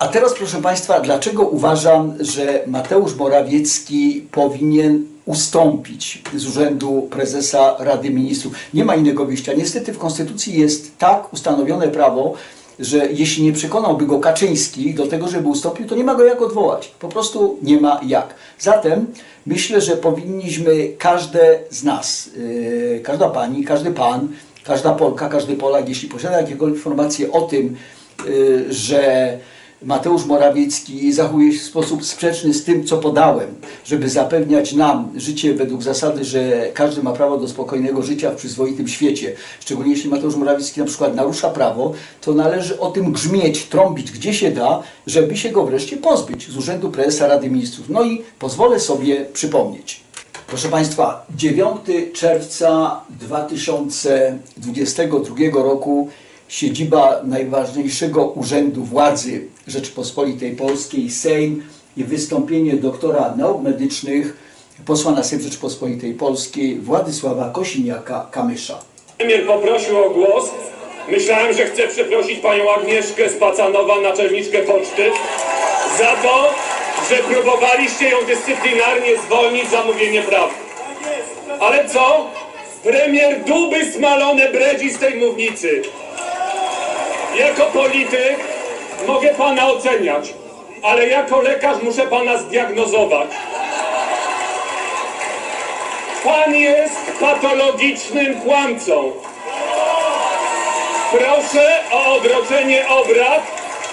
A teraz, proszę Państwa, dlaczego uważam, że Mateusz Morawiecki powinien ustąpić z urzędu prezesa Rady Ministrów? Nie ma innego wyjścia. Niestety w Konstytucji jest tak ustanowione prawo, że jeśli nie przekonałby go Kaczyński do tego, żeby ustąpił, to nie ma go jak odwołać. Po prostu nie ma jak. Zatem myślę, że powinniśmy każde z nas, yy, każda pani, każdy pan, każda Polka, każdy Polak, jeśli posiada jakiekolwiek informacje o tym, yy, że Mateusz Morawiecki zachowuje się w sposób sprzeczny z tym, co podałem, żeby zapewniać nam życie według zasady, że każdy ma prawo do spokojnego życia w przyzwoitym świecie. Szczególnie jeśli Mateusz Morawiecki na przykład narusza prawo, to należy o tym grzmieć, trąbić gdzie się da, żeby się go wreszcie pozbyć z Urzędu Prezesa Rady Ministrów. No i pozwolę sobie przypomnieć. Proszę Państwa, 9 czerwca 2022 roku siedziba najważniejszego urzędu władzy Rzeczypospolitej Polskiej, Sejm i wystąpienie doktora nauk medycznych, posła na Sejm Rzeczypospolitej Polskiej Władysława Kosiniaka-Kamysza. Premier poprosił o głos. Myślałem, że chcę przeprosić panią Agnieszkę Spacanowa, naczelniczkę poczty, za to, że próbowaliście ją dyscyplinarnie zwolnić za mówienie prawdy. Ale co? Premier duby smalone bredzi z tej mównicy. Jako polityk mogę pana oceniać, ale jako lekarz muszę pana zdiagnozować. Pan jest patologicznym kłamcą. Proszę o odroczenie obrad,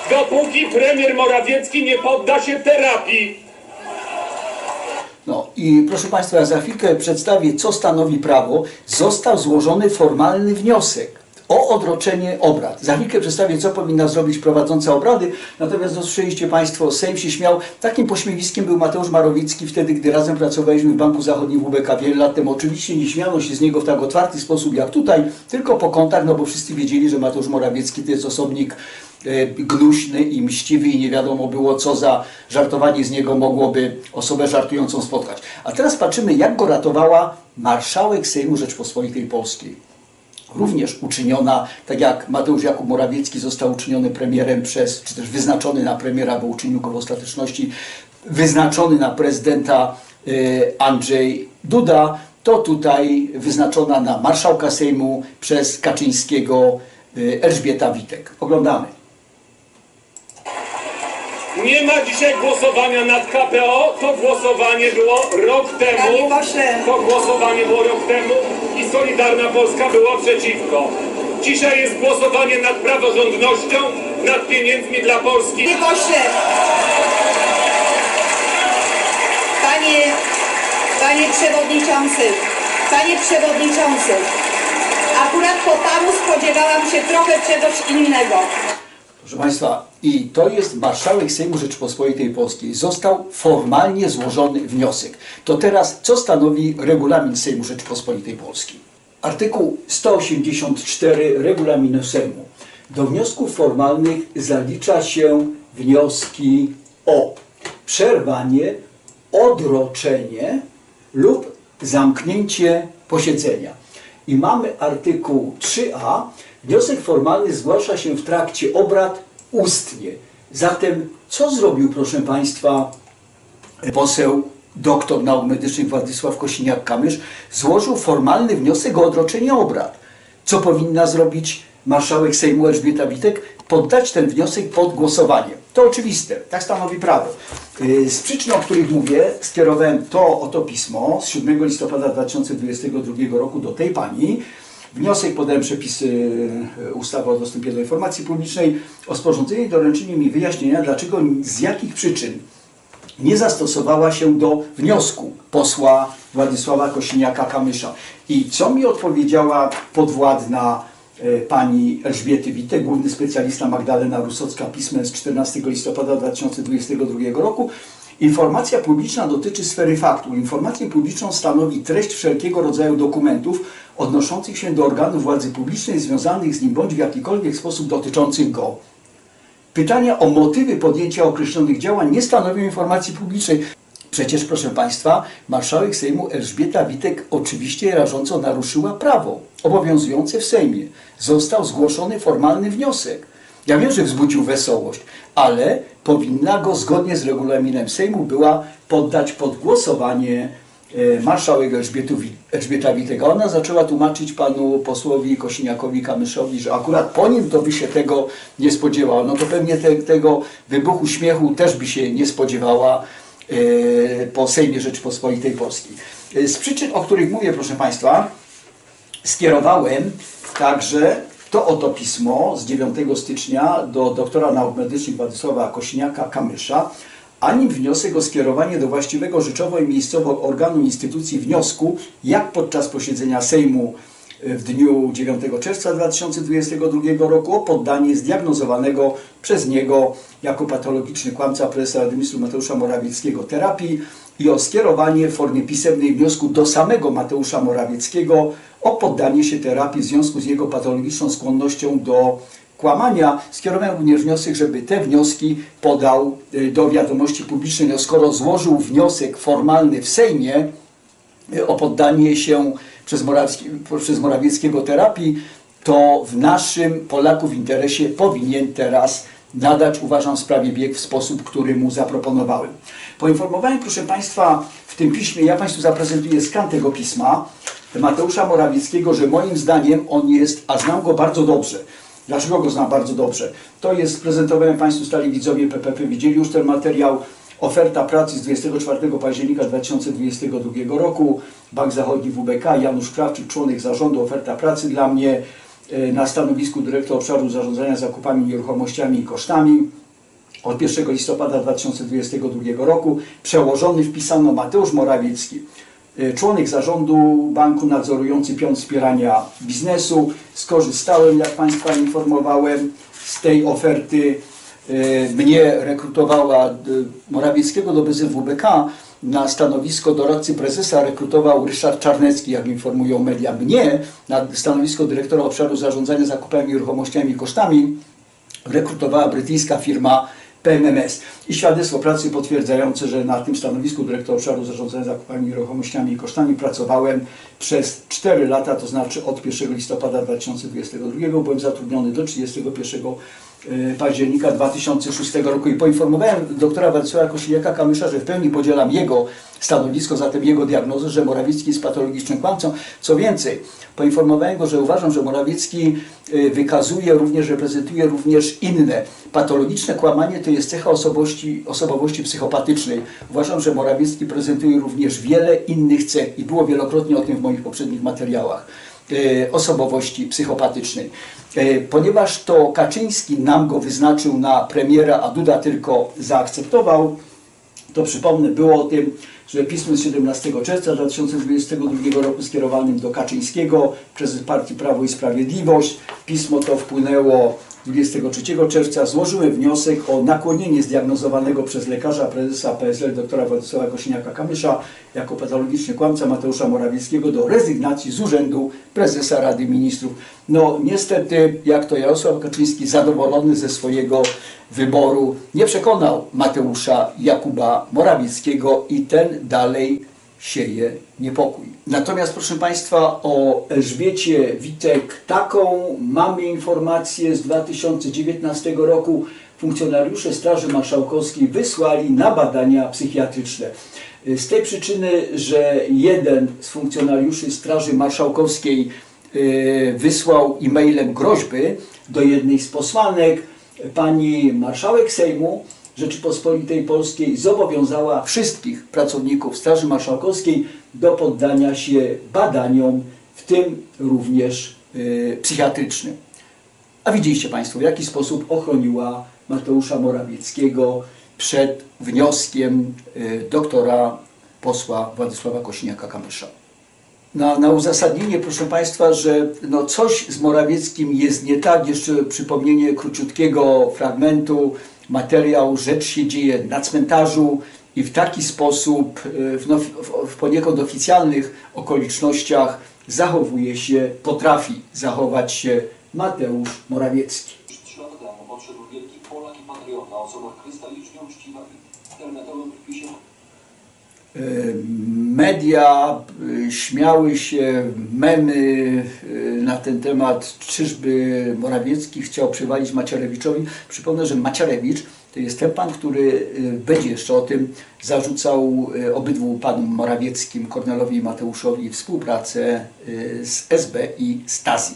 dopóki premier Morawiecki nie podda się terapii. No i proszę Państwa, ja za chwilkę przedstawię, co stanowi prawo. Został złożony formalny wniosek o odroczenie obrad. Za chwilkę przedstawię, co powinna zrobić prowadząca obrady. Natomiast dosłyszeliście Państwo, Sejm się śmiał. Takim pośmiewiskiem był Mateusz Marowicki wtedy, gdy razem pracowaliśmy w Banku Zachodnim WBK wiele lat temu. Oczywiście nie śmiano się z niego w tak otwarty sposób jak tutaj, tylko po kątach, no bo wszyscy wiedzieli, że Mateusz Morawiecki to jest osobnik e, gnuśny i mściwy i nie wiadomo było, co za żartowanie z niego mogłoby osobę żartującą spotkać. A teraz patrzymy, jak go ratowała marszałek Sejmu Rzeczpospolitej Polskiej również uczyniona, tak jak Mateusz Jakub Morawiecki został uczyniony premierem przez, czy też wyznaczony na premiera, bo uczynił go w ostateczności, wyznaczony na prezydenta y, Andrzej Duda, to tutaj wyznaczona na marszałka Sejmu przez Kaczyńskiego y, Elżbieta Witek. Oglądamy. Nie ma dzisiaj głosowania nad KPO. To głosowanie było rok temu. To głosowanie było rok temu i Solidarna Polska była przeciwko. Dzisiaj jest głosowanie nad praworządnością, nad pieniędzmi dla Polski. Panie pośle, panie, panie przewodniczący, panie przewodniczący, akurat po panu spodziewałam się trochę czegoś innego. Proszę Państwa, i to jest marszałek Sejmu Rzeczypospolitej Polskiej. Został formalnie złożony wniosek. To teraz, co stanowi regulamin Sejmu Rzeczypospolitej Polskiej? Artykuł 184 regulaminu Sejmu. Do wniosków formalnych zalicza się wnioski o przerwanie, odroczenie lub zamknięcie posiedzenia. I mamy artykuł 3a. Wniosek formalny zgłasza się w trakcie obrad ustnie. Zatem co zrobił, proszę Państwa, poseł doktor nauk medycznych Władysław Kosiniak-Kamysz? Złożył formalny wniosek o odroczenie obrad. Co powinna zrobić marszałek Sejmu Elżbieta Witek? Poddać ten wniosek pod głosowanie. To oczywiste, tak stanowi prawo. Yy, Z przyczyn, o których mówię, skierowałem to oto pismo z 7 listopada 2022 roku do tej pani. Wniosek podałem przepisy e, ustawy o dostępie do informacji publicznej o sporządzenie i doręczenie mi wyjaśnienia, dlaczego, z jakich przyczyn nie zastosowała się do wniosku posła Władysława Kosiniaka-Kamysza. I co mi odpowiedziała podwładna e, pani Elżbiety Witek, główny specjalista Magdalena Rusocka pismem z 14 listopada 2022 roku. Informacja publiczna dotyczy sfery faktu. Informację publiczną stanowi treść wszelkiego rodzaju dokumentów odnoszących się do organów władzy publicznej, związanych z nim bądź w jakikolwiek sposób dotyczących go. Pytania o motywy podjęcia określonych działań nie stanowią informacji publicznej. Przecież, proszę Państwa, marszałek Sejmu Elżbieta Witek oczywiście rażąco naruszyła prawo obowiązujące w Sejmie. Został zgłoszony formalny wniosek. Ja wiem, że wzbudził wesołość, ale powinna go zgodnie z regulaminem Sejmu była poddać pod głosowanie e, marszałek Elżbieta Witek. Ona zaczęła tłumaczyć panu posłowi Kosiniakowi Kamyszowi, że akurat po nim to by się tego nie spodziewała. No to pewnie te, tego wybuchu śmiechu też by się nie spodziewała e, po Sejmie Rzeczypospolitej Polskiej. E, Z przyczyn, o których mówię, proszę Państwa, skierowałem także to oto pismo z 9 stycznia do doktora nauk medycznych Władysława Kośniaka-Kamysza, a nim wniosek o skierowanie do właściwego rzeczowo i miejscowo organu instytucji wniosku, jak podczas posiedzenia Sejmu w dniu 9 czerwca 2022 roku o poddanie zdiagnozowanego przez niego jako patologiczny kłamca prezesa Rady Ministrów Mateusza Morawieckiego terapii i o skierowanie w formie pisemnej wniosku do samego Mateusza Morawieckiego o poddanie się terapii w związku z jego patologiczną skłonnością do kłamania. Skierowałem również wniosek, żeby te wnioski podał y, do wiadomości publicznej. No, skoro złożył wniosek formalny w Sejmie, o poddanie się przez, przez Morawieckiego terapii, to w naszym Polaków interesie powinien teraz nadać, uważam, sprawie bieg w sposób, który mu zaproponowałem. Poinformowałem, proszę Państwa, w tym piśmie, ja Państwu zaprezentuję skan tego pisma Mateusza Morawieckiego, że moim zdaniem on jest, a znam go bardzo dobrze. Dlaczego go znam bardzo dobrze? To jest, prezentowałem Państwu stali widzowie PPP, widzieli już ten materiał, Oferta pracy z 24 października 2022 roku, Bank Zachodni WBK, Janusz Krawczyk, członek zarządu, oferta pracy dla mnie e, na stanowisku dyrektora obszaru zarządzania zakupami nieruchomościami i kosztami. Od 1 listopada 2022 roku przełożony wpisano Mateusz Morawiecki, e, członek zarządu banku nadzorujący pion wspierania biznesu. Skorzystałem, jak Państwa informowałem, z tej oferty E, mnie rekrutowała e, Morawieckiego do BZWBK na stanowisko doradcy prezesa rekrutował Ryszard Czarnecki, jak informują media. Mnie na stanowisko dyrektora obszaru zarządzania zakupami, nieruchomościami i kosztami rekrutowała brytyjska firma PMMS. I świadectwo pracy potwierdzające, że na tym stanowisku dyrektora obszaru zarządzania zakupami, nieruchomościami i kosztami pracowałem przez 4 lata, to znaczy od 1 listopada 2022 byłem zatrudniony do 31 e, października 2006 roku i poinformowałem doktora Władysława Kosiniaka-Kamysza, że w pełni podzielam jego stanowisko, zatem jego diagnozę, że Morawiecki jest patologicznym kłamcą. Co więcej, poinformowałem go, że uważam, że Morawiecki y, wykazuje również, reprezentuje również inne. Patologiczne kłamanie to jest cecha osobowości, osobowości psychopatycznej. Uważam, że Morawiecki prezentuje również wiele innych cech i było wielokrotnie o tym w moich poprzednich materiałach osobowości psychopatycznej. E, Ponieważ to Kaczyński nam go wyznaczył na premiera, a Duda tylko zaakceptował, to przypomnę, było o tym, że pismo z 17 czerwca 2022 roku skierowanym do Kaczyńskiego przez Partii Prawo i Sprawiedliwość. Pismo to wpłynęło 23 czerwca. Złożyłem wniosek o nakłonienie zdiagnozowanego przez lekarza prezesa PSL doktora Władysława Kosiniaka-Kamysza jako patologiczny kłamca Mateusza Morawieckiego do rezygnacji z urzędu prezesa Rady Ministrów. No niestety, jak to Jarosław Kaczyński zadowolony ze swojego wyboru nie przekonał Mateusza Jakuba Morawieckiego i ten dalej sieje niepokój. Natomiast proszę Państwa o Elżbiecie Witek taką mamy informację z 2019 roku. Funkcjonariusze Straży Marszałkowskiej wysłali na badania psychiatryczne. Z tej przyczyny, że jeden z funkcjonariuszy Straży Marszałkowskiej y, wysłał e-mailem groźby do jednej z posłanek, pani marszałek Sejmu Rzeczypospolitej Polskiej zobowiązała wszystkich pracowników Straży Marszałkowskiej do poddania się badaniom, w tym również y, psychiatrycznym. A widzieliście Państwo, w jaki sposób ochroniła Mateusza Morawieckiego przed wnioskiem y, doktora posła Władysława Kosiniaka-Kamysza. Na, na uzasadnienie, proszę Państwa, że no coś z Morawieckim jest nie tak, jeszcze przypomnienie króciutkiego fragmentu, materiał, rzecz się dzieje na cmentarzu i w taki sposób, y, w, no, w, poniekąd oficjalnych okolicznościach zachowuje się, potrafi zachować się Mateusz Morawiecki. Temu podszedł wielki Polak i patriota, osoba krystalicznie uczciwa internetowym wpisie Media y, śmiały się, memy y, na ten temat, czyżby Morawiecki chciał przywalić Macierewiczowi. Przypomnę, że Macierewicz to jest ten pan, który będzie jeszcze o tym zarzucał obydwu panom Morawieckim, Kornelowi i Mateuszowi współpracę z SB i Stasi,